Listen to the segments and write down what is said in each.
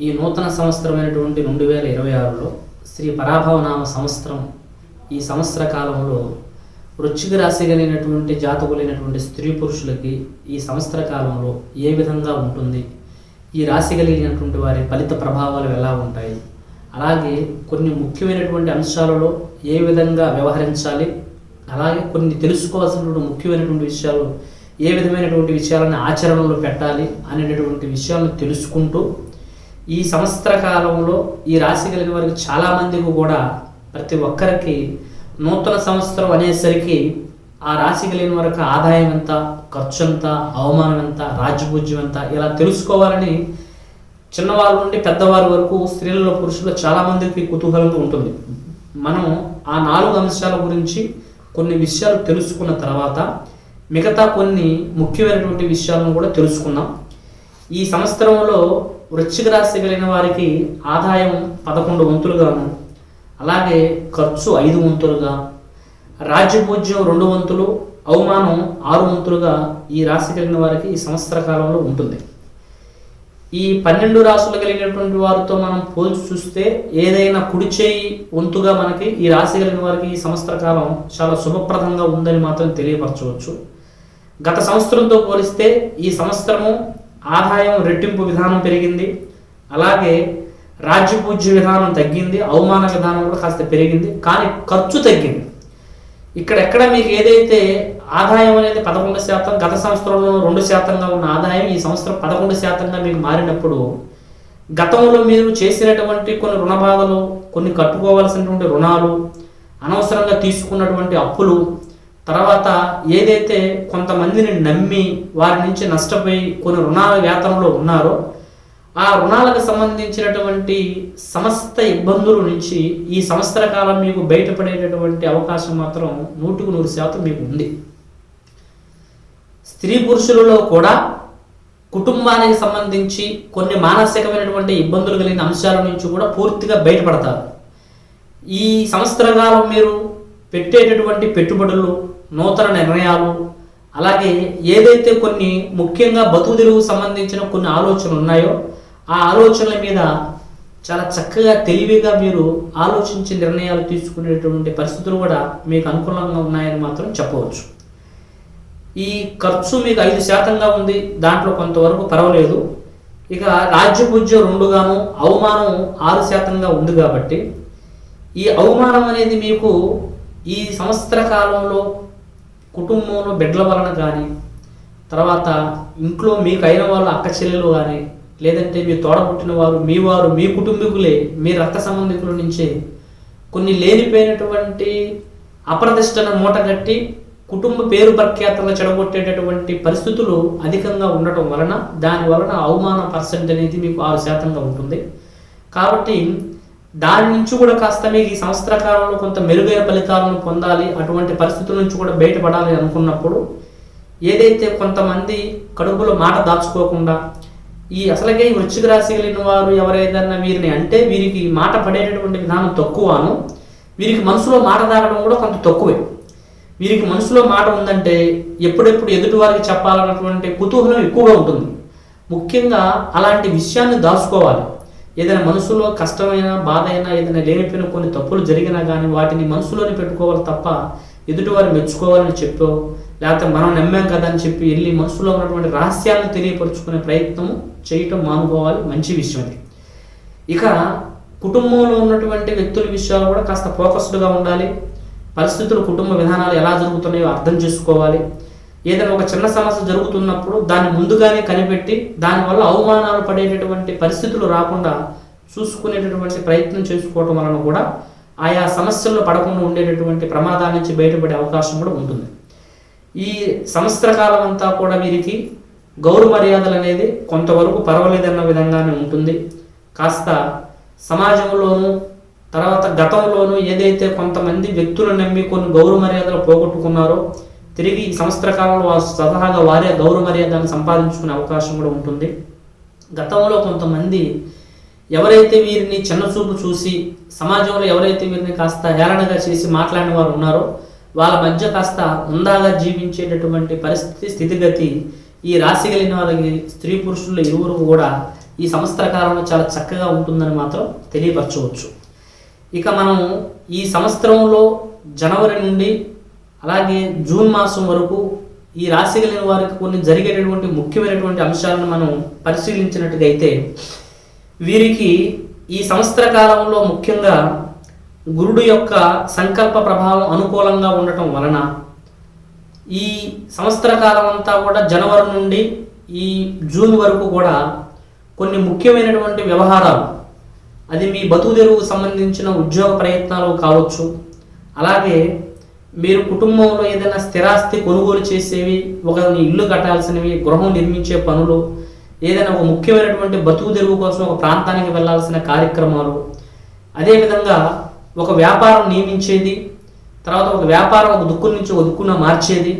ఈ నూతన సంవత్సరమైనటువంటి రెండు వేల ఇరవై ఆరులో శ్రీ పరాభవనామ సంవత్సరం ఈ సంవత్సర కాలంలో వృశ్చిక రాశి కలిగినటువంటి జాతకులైనటువంటి స్త్రీ పురుషులకి ఈ సంవత్సర కాలంలో ఏ విధంగా ఉంటుంది? ఈ రాశి కలిగినటువంటి వారి ఫలిత ప్రభావాలు ఎలా ఉంటాయి? అలాగే కొన్ని ముఖ్యమైనటువంటి అంశాలలో ఏ విధంగా వ్యవహరించాలి? అలాగే కొన్ని తెలుసుకోవాల్సినటువంటి ముఖ్యమైనటువంటి విషయాలు ఏ విధమైనటువంటి విషయాలను ఆచరణలో పెట్టాలి అనేటటువంటి విషయాలను తెలుసుకుంటూ ఈ సంవత్సర కాలంలో ఈ రాశి కలిగిన వారికి చాలామందికి కూడా ప్రతి ఒక్కరికి నూతన సంవత్సరం అనేసరికి ఆ రాశి కలిగిన వారికి ఆదాయం ఎంత ఖర్చు ఎంత అవమానం ఎంత రాజ్యపూజ్యం ఎంత ఇలా తెలుసుకోవాలని చిన్నవారి నుండి పెద్దవారి వరకు స్త్రీలలో పురుషులు చాలామందికి కుతూహలంగా ఉంటుంది. మనం ఆ నాలుగు అంశాల గురించి కొన్ని విషయాలు తెలుసుకున్న తర్వాత మిగతా కొన్ని ముఖ్యమైనటువంటి విషయాలను కూడా తెలుసుకుందాం. ఈ సంవత్సరంలో వృశ్చిక రాశి కలిగిన వారికి ఆదాయం పదకొండు వంతులుగాను అలాగే ఖర్చు ఐదు వంతులుగా రాజ్యపూజ్యం రెండు వంతులు అవమానం ఆరు వంతులుగా ఈ రాశి కలిగిన వారికి ఈ సంవత్సర కాలంలో ఉంటుంది. ఈ పన్నెండు రాసులు కలిగినటువంటి వారితో మనం పోల్చి చూస్తే ఏదైనా కుడి చేయి వంతుగా మనకి ఈ రాశి కలిగిన వారికి ఈ సంవత్సర కాలం చాలా శుభప్రదంగా ఉందని మాత్రం తెలియపరచవచ్చు. గత సంవత్సరంతో పోలిస్తే ఈ సంవత్సరము ఆదాయం రెట్టింపు విధానం పెరిగింది. అలాగే రాజ్యపూజ్య విధానం తగ్గింది. అవమాన విధానం కూడా కాస్త పెరిగింది. కానీ ఖర్చు తగ్గింది. ఇక్కడ ఎక్కడ మీకు ఏదైతే ఆదాయం అనేది పదకొండు శాతం గత సంవత్సరంలో రెండు శాతంగా ఉన్న ఆదాయం ఈ సంవత్సరం పదకొండు శాతంగా మీకు మారినప్పుడు గతంలో మీరు చేసినటువంటి కొన్ని రుణ బాధలు కొన్ని కట్టుకోవాల్సినటువంటి రుణాలు అనవసరంగా తీసుకున్నటువంటి అప్పులు తర్వాత ఏదైతే కొంతమందిని నమ్మి వారి నుంచి నష్టపోయి కొన్ని రుణాల వేతనంలో ఉన్నారో ఆ రుణాలకు సంబంధించినటువంటి సమస్త ఇబ్బందుల నుంచి ఈ సంవత్సర కాలం మీకు బయటపడేటటువంటి అవకాశం మాత్రం నూటికి నూరు శాతం మీకు ఉంది. స్త్రీ పురుషులలో కూడా కుటుంబానికి సంబంధించి కొన్ని మానసికమైనటువంటి ఇబ్బందులు కలిగిన అంశాల నుంచి కూడా పూర్తిగా బయటపడతారు. ఈ సంవత్సర కాలం మీరు పెట్టేటటువంటి పెట్టుబడులు నూతన నిర్ణయాలు అలాగే ఏదైతే కొన్ని ముఖ్యంగా బతుకు సంబంధించిన కొన్ని ఆలోచనలు ఉన్నాయో ఆ ఆలోచనల మీద చాలా చక్కగా తెలివిగా మీరు ఆలోచించి నిర్ణయాలు తీసుకునేటువంటి పరిస్థితులు కూడా మీకు అనుకూలంగా ఉన్నాయని మాత్రం చెప్పవచ్చు. ఈ ఖర్చు మీకు ఐదు శాతంగా ఉంది దాంట్లో కొంతవరకు పర్వాలేదు. ఇక రాజ్యపూజ్యం రెండుగాను అవమానం ఆరు శాతంగా ఉంది కాబట్టి ఈ అవమానం అనేది మీకు ఈ సంవత్సర కాలంలో కుటుంబంలో బిడ్డల వలన కానీ తర్వాత ఇంట్లో మీకు అయిన వాళ్ళ అక్క చెల్లెలు కానీ లేదంటే మీ తోడబుట్టిన వారు మీ వారు మీ కుటుంబీకులే మీ రక్త సంబంధికుల నుంచే కొన్ని లేనిపోయినటువంటి అప్రతిష్టను మూటగట్టి కుటుంబ పేరు ప్రఖ్యాతలు చెడగొట్టేటటువంటి పరిస్థితులు అధికంగా ఉండటం వలన దాని వలన అవమాన పర్సెంట్ అనేది మీకు ఆరు శాతంగా ఉంటుంది. కాబట్టి దాని నుంచి కూడా కాస్త మీకు ఈ సంవత్సర కాలంలో కొంత మెరుగైన ఫలితాలను పొందాలి అటువంటి పరిస్థితుల నుంచి కూడా బయటపడాలి అనుకున్నప్పుడు ఏదైతే కొంతమంది కడుపులో మాట దాచుకోకుండా ఈ అసలుకే ఈ వృశ్చిక రాశి కలిగిన వారు ఎవరైనా వీరిని అంటే వీరికి మాట పడేటటువంటి విధానం తక్కువను వీరికి మనసులో మాట దాగడం కూడా కొంత తక్కువే. వీరికి మనసులో మాట ఉందంటే ఎప్పుడెప్పుడు ఎదుటి వారికి చెప్పాలన్నటువంటి కుతూహలం ఎక్కువగా ఉంటుంది. ముఖ్యంగా అలాంటి విషయాన్ని దాచుకోవాలి. ఏదైనా మనసులో కష్టమైన బాధ అయినా ఏదైనా లేనిపోయిన కొన్ని తప్పులు జరిగినా కానీ వాటిని మనసులోనే పెట్టుకోవాలి తప్ప ఎదుటివారు మెచ్చుకోవాలని చెప్పో లేకపోతే మనం నమ్మాం కదా అని చెప్పి వెళ్ళి మనసులో ఉన్నటువంటి రహస్యాలను తెలియపరుచుకునే ప్రయత్నం చేయటం మానుకోవాలి. మంచి విషయం అది. ఇక కుటుంబంలో ఉన్నటువంటి వ్యక్తుల విషయాలు కూడా కాస్త ఫోకస్డ్గా ఉండాలి. పరిస్థితులు కుటుంబ విధానాలు ఎలా జరుగుతున్నాయో అర్థం చేసుకోవాలి. ఏదైనా ఒక చిన్న సమస్య జరుగుతున్నప్పుడు దాన్ని ముందుగానే కనిపెట్టి దానివల్ల అవమానాలు పడేటటువంటి పరిస్థితులు రాకుండా చూసుకునేటటువంటి ప్రయత్నం చేసుకోవటం వలన కూడా ఆయా సమస్యల్లో పడకుండా ఉండేటటువంటి ప్రమాదాల నుంచి బయటపడే అవకాశం కూడా ఉంటుంది. ఈ సంవత్సర కాలం అంతా కూడా వీరికి గౌరవ మర్యాదలు అనేది కొంతవరకు పర్వాలేదన్న విధంగానే ఉంటుంది. కాస్త సమాజంలోనూ తర్వాత గతంలోనూ ఏదైతే కొంతమంది వ్యక్తులు నమ్మి కొన్ని గౌరవ మర్యాదలు పోగొట్టుకున్నారో తిరిగి సంవత్సర కాలంలో వారు స్వతహాగా వారే గౌరవ మర్యాదను సంపాదించుకునే అవకాశం కూడా ఉంటుంది. గతంలో కొంతమంది ఎవరైతే వీరిని చిన్నచూపు చూసి సమాజంలో ఎవరైతే వీరిని కాస్త హేళనగా చేసి మాట్లాడిన వారు ఉన్నారో వాళ్ళ మధ్య కాస్త ఉందాగా జీవించేటటువంటి పరిస్థితి స్థితిగతి ఈ రాశి కలిగిన వాళ్ళకి స్త్రీ పురుషుల ఇరువురు కూడా ఈ సంవత్సర కాలంలో చాలా చక్కగా ఉంటుందని మాత్రం తెలియపరచవచ్చు. ఇక మనం ఈ సంవత్సరంలో జనవరి నుండి అలాగే జూన్ మాసం వరకు ఈ రాశి కలిగిన వారికి కొన్ని జరిగేటటువంటి ముఖ్యమైనటువంటి అంశాలను మనం పరిశీలించినట్టుగైతే వీరికి ఈ సంవత్సర కాలంలో ముఖ్యంగా గురుడు యొక్క సంకల్ప ప్రభావం అనుకూలంగా ఉండటం వలన ఈ సంవత్సర కాలం అంతా కూడా జనవరి నుండి ఈ జూన్ వరకు కూడా కొన్ని ముఖ్యమైనటువంటి వ్యవహారాలు అది మీ బతుకు తెరువుకు సంబంధించిన ఉద్యోగ ప్రయత్నాలు కావచ్చు అలాగే మీరు కుటుంబంలో ఏదైనా స్థిరాస్తి కొనుగోలు చేసేవి ఒక ఇల్లు కట్టాల్సినవి గృహం నిర్మించే పనులు ఏదైనా ఒక ముఖ్యమైనటువంటి బతుకు తెరువు కోసం ఒక ప్రాంతానికి వెళ్ళాల్సిన కార్యక్రమాలు అదేవిధంగా ఒక వ్యాపారం నియమించేది తర్వాత ఒక వ్యాపారం ఒక దుక్కు నుంచి ఒక దుక్కున మార్చేది.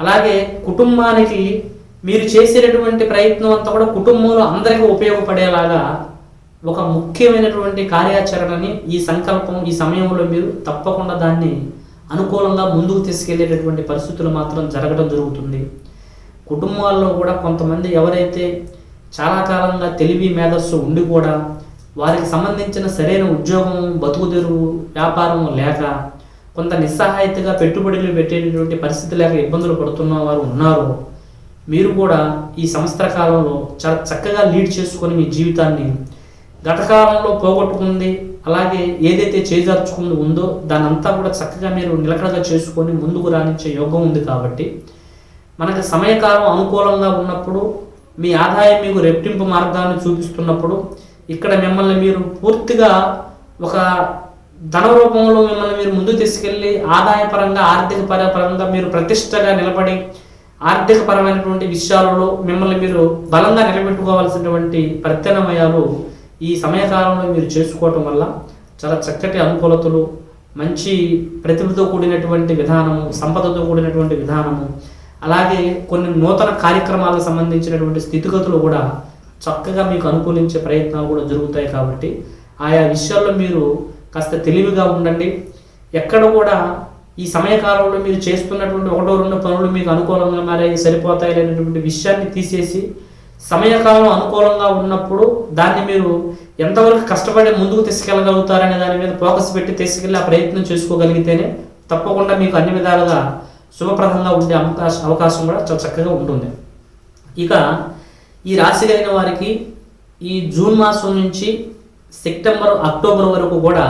అలాగే కుటుంబానికి మీరు చేసేటటువంటి ప్రయత్నం అంతా కూడా కుటుంబంలో అందరికీ ఉపయోగపడేలాగా ఒక ముఖ్యమైనటువంటి కార్యాచరణని ఈ సంకల్పం ఈ సమయంలో మీరు తప్పకుండా దాన్ని అనుకూలంగా ముందుకు తీసుకెళ్ళేటటువంటి పరిస్థితులు మాత్రం జరగడం జరుగుతుంది. కుటుంబాల్లో కూడా కొంతమంది ఎవరైతే చాలా కాలంగా తెలివి మేధస్సు ఉండి కూడా వారికి సంబంధించిన సరైన ఉద్యోగం బతుకుదెరువు వ్యాపారం లేక కొంత నిస్సహాయతగా పెట్టుబడులు పెట్టేటటువంటి పరిస్థితి లేక ఇబ్బందులు పడుతున్న వారు ఉన్నారు. మీరు కూడా ఈ సంవత్సర కాలంలో చాలా చక్కగా లీడ్ చేసుకొని మీ జీవితాన్ని గతకాలంలో పోగొట్టుకుంది అలాగే ఏదైతే చేజార్చుకుంది ఉందో దానంతా కూడా చక్కగా మీరు నిలకడగా చేసుకొని ముందుకు రాణించే యోగం ఉంది కాబట్టి మనకి సమయకాలం అనుకూలంగా ఉన్నప్పుడు మీ ఆదాయం మీకు రెట్టింపు మార్గాన్ని చూపిస్తున్నప్పుడు ఇక్కడ మిమ్మల్ని మీరు పూర్తిగా ఒక ధన రూపంలో మిమ్మల్ని మీరు ముందు తీసుకెళ్ళి ఆదాయపరంగా ఆర్థిక పరంగా మీరు ప్రతిష్టగా నిలబడి ఆర్థిక పరమైనటువంటి విషయాలలో మిమ్మల్ని మీరు బలంగా నిలబెట్టుకోవాల్సినటువంటి ప్రత్యామ్నాయాలు ఈ సమయకాలంలో మీరు చేసుకోవటం వల్ల చాలా చక్కటి అనుకూలతలు మంచి ప్రతిభతో కూడినటువంటి విధానము సంపదతో కూడినటువంటి విధానము అలాగే కొన్ని నూతన కార్యక్రమాలకు సంబంధించినటువంటి స్థితిగతులు కూడా చక్కగా మీకు అనుకూలించే ప్రయత్నాలు కూడా జరుగుతాయి కాబట్టి ఆయా విషయాల్లో మీరు కాస్త తెలివిగా ఉండండి. ఎక్కడ కూడా ఈ సమయకాలంలో మీరు చేస్తున్నటువంటి ఒకటో రెండు పనులు మీకు అనుకూలంగా మారాయి సరిపోతాయి అనేటువంటి విషయాన్ని తీసేసి సమయకాలం అనుకూలంగా ఉన్నప్పుడు దాన్ని మీరు ఎంతవరకు కష్టపడి ముందుకు తీసుకెళ్ళగలుగుతారనే దాని మీద ఫోకస్ పెట్టి తీసుకెళ్ళి ఆ ప్రయత్నం చేసుకోగలిగితేనే తప్పకుండా మీకు అన్ని విధాలుగా శుభప్రదంగా ఉండే అవకాశం అవకాశం కూడా చాలా చక్కగా ఉంటుంది. ఇక ఈ రాశి కలిగిన వారికి ఈ జూన్ మాసం నుంచి సెప్టెంబర్ అక్టోబర్ వరకు కూడా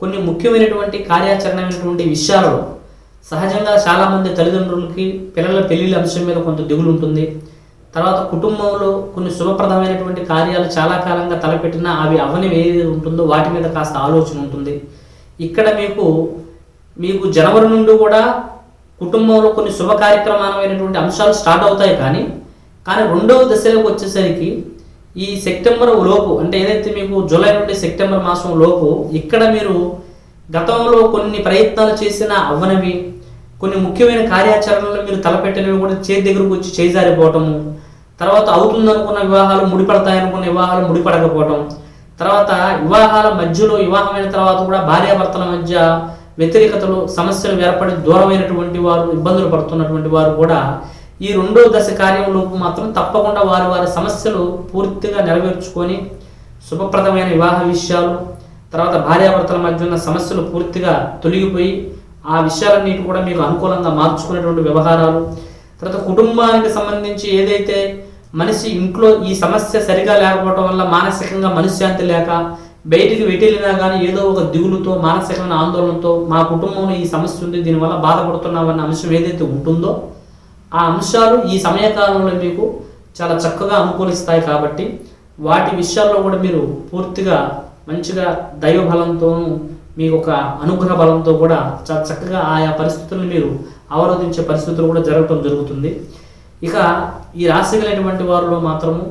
కొన్ని ముఖ్యమైనటువంటి కార్యాచరణమైనటువంటి విషయాలలో సహజంగా చాలామంది తల్లిదండ్రులకి పిల్లల పెళ్ళిళ్ళ అంశం మీద కొంత దిగులు ఉంటుంది తర్వాత కుటుంబంలో కొన్ని శుభప్రదమైనటువంటి కార్యాలు చాలా కాలంగా తలపెట్టినా అవి అవని ఏది ఉంటుందో వాటి మీద కాస్త ఆలోచన ఉంటుంది. ఇక్కడ మీకు మీకు జనవరి నుండి కూడా కుటుంబంలో కొన్ని శుభ కార్యక్రమాలమైనటువంటి అంశాలు స్టార్ట్ అవుతాయి కానీ కానీ రెండవ దశలోకి వచ్చేసరికి ఈ సెప్టెంబర్ లోపు అంటే ఏదైతే మీకు జూలై నుండి సెప్టెంబర్ మాసం లోపు ఇక్కడ మీరు గతంలో కొన్ని ప్రయత్నాలు చేసిన అవ్వనవి కొన్ని ముఖ్యమైన కార్యాచరణలు మీరు తలపెట్టినవి కూడా చేతి దగ్గరకు వచ్చి చేజారిపోవటము తర్వాత అవుతుందనుకున్న వివాహాలు ముడిపడతాయనుకున్న వివాహాలు ముడిపడకపోవటం. తర్వాత వివాహాల మధ్యలో వివాహమైన తర్వాత కూడా భార్యాభర్తల మధ్య వ్యతిరేకతలు సమస్యలు ఏర్పడి దూరమైనటువంటి వారు ఇబ్బందులు పడుతున్నటువంటి వారు కూడా ఈ రెండో దశ కార్యంలోపు మాత్రం తప్పకుండా వారి వారి సమస్యలు పూర్తిగా నెరవేర్చుకొని శుభప్రదమైన వివాహ విషయాలు తర్వాత భార్యాభర్తల మధ్య ఉన్న సమస్యలు పూర్తిగా తొలగిపోయి ఆ విషయాలన్నిటి కూడా మీకు అనుకూలంగా మార్చుకునేటువంటి వ్యవహారాలు తర్వాత కుటుంబానికి సంబంధించి ఏదైతే మనిషి ఇంట్లో ఈ సమస్య సరిగా లేకపోవడం వల్ల మానసికంగా మనశ్శాంతి లేక బయటికి వెళ్ళినా కానీ ఏదో ఒక దిగులుతో మానసికమైన ఆందోళనతో మా కుటుంబంలో ఈ సమస్య ఉంది దీనివల్ల బాధపడుతున్నామన్న అంశం ఏదైతే ఉంటుందో ఆ అంశాలు ఈ సమయకాలంలో మీకు చాలా చక్కగా అనుకూలిస్తాయి కాబట్టి వాటి విషయాల్లో కూడా మీరు పూర్తిగా మంచిగా దైవ బలంతోనూ మీకు ఒక అనుగ్రహ బలంతో కూడా చాలా చక్కగా ఆయా పరిస్థితులను మీరు అవరోధించే పరిస్థితులు కూడా జరగటం జరుగుతుంది. ఇక ఈ రాశి కలిగినటువంటి వారిలో మాత్రము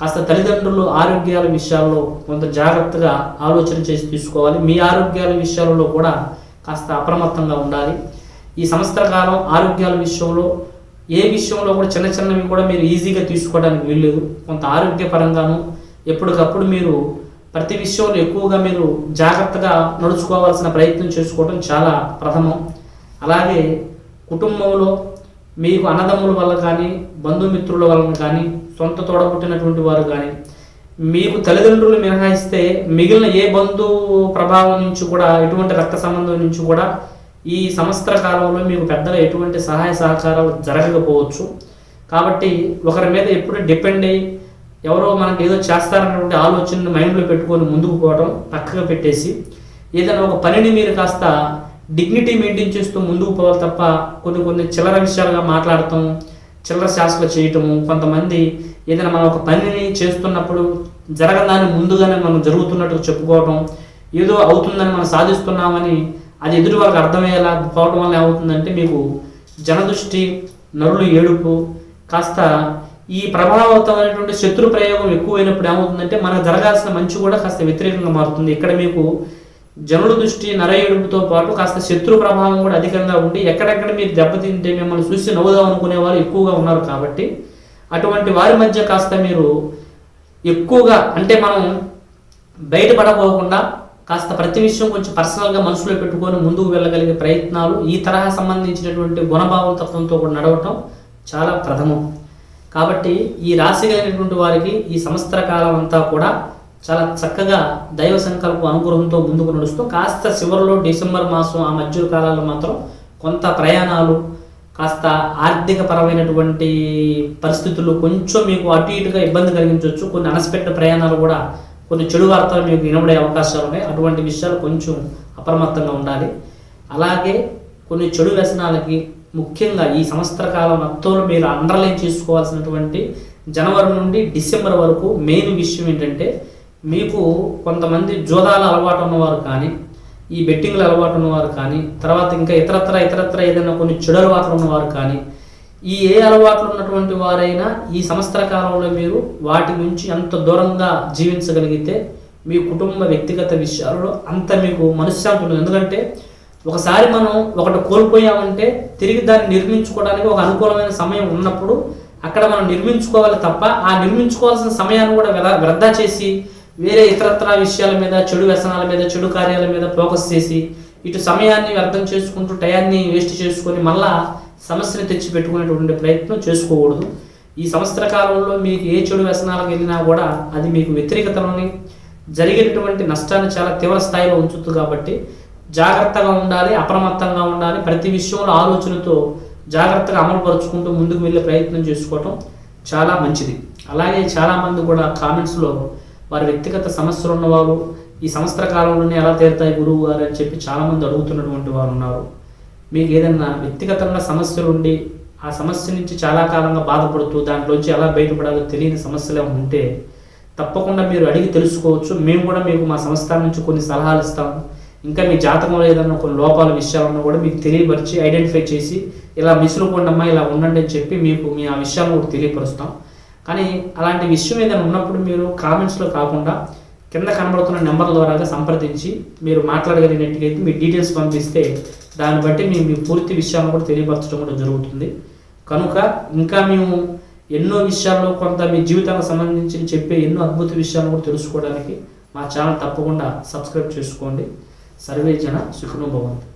కాస్త తల్లిదండ్రులు ఆరోగ్యాల విషయాల్లో కొంత జాగ్రత్తగా ఆలోచన చేసి తీసుకోవాలి. మీ ఆరోగ్యాల విషయాలలో కూడా కాస్త అప్రమత్తంగా ఉండాలి. ఈ సంవత్సర కాలం ఆరోగ్యాల విషయంలో ఏ విషయంలో కూడా చిన్న చిన్నవి కూడా మీరు ఈజీగా తీసుకోవడానికి వీల్లేదు. కొంత ఆరోగ్యపరంగాను ఎప్పటికప్పుడు మీరు ప్రతి విషయంలో ఎక్కువగా మీరు జాగ్రత్తగా నడుచుకోవాల్సిన ప్రయత్నం చేసుకోవడం చాలా ప్రథమం. అలాగే కుటుంబంలో మీకు అన్నదమ్ముల వల్ల కానీ బంధుమిత్రుల వలన కానీ సొంత తోడబుట్టినటువంటి వారు కానీ మీకు తల్లిదండ్రులు మినహాయిస్తే మిగిలిన ఏ బంధు ప్రభావం నుంచి కూడా ఎటువంటి రక్త సంబంధం నుంచి కూడా ఈ సంవత్సర కాలంలో మీకు పెద్దగా ఎటువంటి సహాయ సహకారాలు జరగకపోవచ్చు. కాబట్టి ఒకరి మీద ఎప్పుడు డిపెండ్ అయ్యి ఎవరో మనకి ఏదో చేస్తారన్నటువంటి ఆలోచనను మైండ్లో పెట్టుకొని ముందుకు పోవడం పక్కగా పెట్టేసి ఏదైనా ఒక పనిని మీరు కాస్త డిగ్నిటీ మెయింటైన్ చేస్తూ ముందుకు పోవాలి తప్ప కొన్ని కొన్ని చిల్లర విషయాలుగా మాట్లాడటం చిల్లర శాస్త్రాలు చేయటము కొంతమంది ఏదైనా మనం ఒక పనిని చేస్తున్నప్పుడు జరగదాన్ని ముందుగానే మనం జరుగుతున్నట్టు చెప్పుకోవటం ఏదో అవుతుందని మనం సాధిస్తున్నామని అది ఎదుటి వాళ్ళకి అర్థమయ్యేలా పోవటం వల్ల ఏమవుతుందంటే మీకు జనదృష్టి నరులు ఏడుపు కాస్త ఈ ప్రభావవంతమైనటువంటి శత్రు ప్రయోగం ఎక్కువైనప్పుడు ఏమవుతుందంటే మనకు జరగాల్సిన మంచి కూడా కాస్త వ్యతిరేకంగా మారుతుంది. ఇక్కడ మీకు జనుల దృష్టి నర పాటు కాస్త శత్రు ప్రభావం కూడా అధికంగా ఉండి ఎక్కడెక్కడ మీరు దెబ్బతింటే మిమ్మల్ని చూసి నవ్వుదాం అనుకునే వారు ఎక్కువగా ఉన్నారు కాబట్టి అటువంటి వారి మధ్య కాస్త మీరు ఎక్కువగా అంటే మనం బయటపడపోకుండా కాస్త ప్రతి విషయం కొంచెం పర్సనల్గా మనసులో పెట్టుకొని ముందుకు వెళ్ళగలిగే ప్రయత్నాలు ఈ తరహా సంబంధించినటువంటి గుణభావం తత్వంతో కూడా నడవటం చాలా ప్రథమం. కాబట్టి ఈ రాశి కలిగినటువంటి వారికి ఈ సంవత్సర కాలం అంతా కూడా చాలా చక్కగా దైవ సంకల్ప అనుగ్రహంతో ముందుకు నడుస్తూ కాస్త చివరిలో డిసెంబర్ మాసం ఆ మధ్య కాలాల్లో మాత్రం కొంత ప్రయాణాలు కాస్త ఆర్థిక పరమైనటువంటి పరిస్థితులు కొంచెం మీకు అటు ఇటుగా ఇబ్బంది కలిగించవచ్చు. కొన్ని అన్ఎక్స్పెక్టెడ్ ప్రయాణాలు కూడా కొన్ని చెడు వార్తలు మీకు వినబడే అవకాశాలు ఉన్నాయి. అటువంటి విషయాలు కొంచెం అప్రమత్తంగా ఉండాలి. అలాగే కొన్ని చెడు వ్యసనాలకి ముఖ్యంగా ఈ సంవత్సర కాలం మొత్తంలో మీరు అండర్లైన్ చేసుకోవాల్సినటువంటి జనవరి నుండి డిసెంబర్ వరకు మెయిన్ విషయం ఏంటంటే మీకు కొంతమంది జోదాల అలవాటు ఉన్నవారు కానీ ఈ బెట్టింగ్ల అలవాటు ఉన్నవారు కానీ తర్వాత ఇంకా ఇతరత్ర ఇతరత్ర ఏదైనా కొన్ని చెడు అలవాట్లు ఉన్నవారు కానీ ఈ ఏ అలవాట్లు ఉన్నటువంటి వారైనా ఈ సంవత్సర కాలంలో మీరు వాటి నుంచి ఎంత దూరంగా జీవించగలిగితే మీ కుటుంబ వ్యక్తిగత విషయాల్లో అంత మీకు మనశ్శాంతి ఉంటుంది ఎందుకంటే ఒకసారి మనం ఒకటి కోల్పోయామంటే తిరిగి దాన్ని నిర్మించుకోవడానికి ఒక అనుకూలమైన సమయం ఉన్నప్పుడు అక్కడ మనం నిర్మించుకోవాలి తప్ప ఆ నిర్మించుకోవాల్సిన సమయాన్ని కూడా వ్యర్థ వృధా చేసి వేరే ఇతరత్ర విషయాల మీద చెడు వ్యసనాల మీద చెడు కార్యాల మీద ఫోకస్ చేసి ఇటు సమయాన్ని వ్యర్థం చేసుకుంటూ టయాన్ని వేస్ట్ చేసుకొని మళ్ళా సమస్యని తెచ్చి పెట్టుకునేటువంటి ప్రయత్నం చేసుకోకూడదు. ఈ సంవత్సర కాలంలో మీకు ఏ చెడు వ్యసనాలకు వెళ్ళినా కూడా అది మీకు వ్యతిరేకతలోని జరిగేటటువంటి నష్టాన్ని చాలా తీవ్ర స్థాయిలో ఉంచుతుంది కాబట్టి జాగ్రత్తగా ఉండాలి అప్రమత్తంగా ఉండాలి ప్రతి విషయంలో ఆలోచనతో జాగ్రత్తగా అమలుపరుచుకుంటూ ముందుకు వెళ్ళే ప్రయత్నం చేసుకోవటం చాలా మంచిది. అలాగే చాలామంది కూడా కామెంట్స్లో వారి వ్యక్తిగత సమస్యలు ఉన్నవారు ఈ సంవత్సర కాలంలోనే ఎలా తీరుతాయి గురువు గారు అని చెప్పి చాలామంది అడుగుతున్నటువంటి వారు ఉన్నారు. మీకు ఏదైనా వ్యక్తిగతంగా సమస్యలు ఉండి ఆ సమస్య నుంచి చాలా కాలంగా బాధపడుతూ దాంట్లోంచి ఎలా బయటపడాలో తెలియని సమస్యలు ఉంటే తప్పకుండా మీరు అడిగి తెలుసుకోవచ్చు. మేము కూడా మీకు మా సంస్థ నుంచి కొన్ని సలహాలు ఇస్తాము ఇంకా మీ జాతకంలో ఏదైనా కొన్ని లోపాల విషయాలను కూడా మీకు తెలియపరిచి ఐడెంటిఫై చేసి ఇలా మిసులుకోండమ్మా ఇలా ఉండండి అని చెప్పి మీకు మీ ఆ విషయాలను కూడా తెలియపరుస్తాం. కానీ అలాంటి విషయం ఏదైనా ఉన్నప్పుడు మీరు కామెంట్స్లో కాకుండా కింద కనబడుతున్న నెంబర్ ద్వారా సంప్రదించి మీరు మాట్లాడగలిగినట్టుగైతే మీ డీటెయిల్స్ పంపిస్తే దాన్ని బట్టి మేము మీ పూర్తి విషయాలను కూడా తెలియపరచడం కూడా జరుగుతుంది. కనుక ఇంకా మేము ఎన్నో విషయాల్లో కొంత మీ జీవితానికి సంబంధించి చెప్పే ఎన్నో అద్భుత విషయాలను కూడా తెలుసుకోవడానికి మా ఛానల్ తప్పకుండా సబ్స్క్రైబ్ చేసుకోండి. సర్వే జన సుఖను భవంతు.